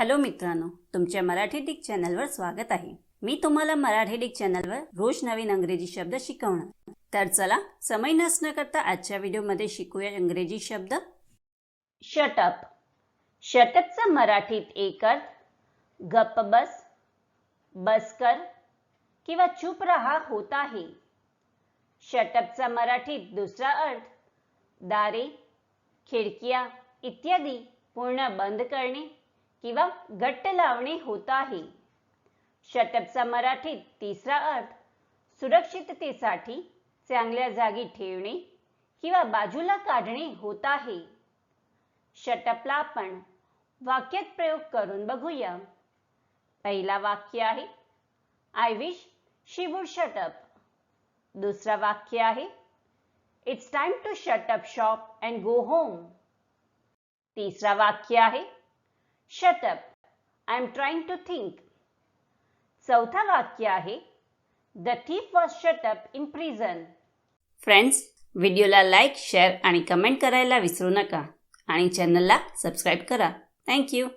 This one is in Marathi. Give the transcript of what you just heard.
हॅलो मित्रांनो तुमच्या मराठी डिक चॅनलवर स्वागत आहे. मी तुम्हाला मराठी डिक चॅनलवर रोज नवीन अंग्रेजी शब्द शिकवणार. तर चला समय नसणं करता आजच्या व्हिडिओमध्ये शिकूया इंग्रजी शब्द. शटअप शटअपचा मराठीत एक अर्थ गप्प बस बसकर किंवा चुप रहा होत आहे. शटअपचा मराठीत दुसरा अर्थ दारे खिडक्या इत्यादी पूर्ण बंद करणे. किंवा घट्ट लावणे होत आहे शटअपचा मराठीत तिसरा अर्थ सुरक्षिततेसाठी चांगल्या जागी ठेवणे किंवा बाजूला काढणे होत आहे शटअपला आपण वाक्यात प्रयोग करून बघूया. पहिला वाक्य आहे I wish she would shut up दुसरा वाक्य आहे it's time to shut up shop and go home तिसरा वाक्य आहे shut up I am trying to think चौथा वाक्य आहे the thief was shut up in prison friends व्हिडिओला लाईक शेअर आणि कमेंट करायला विसरू नका. आणि चॅनलला सबस्क्राईब करा. थँक्यू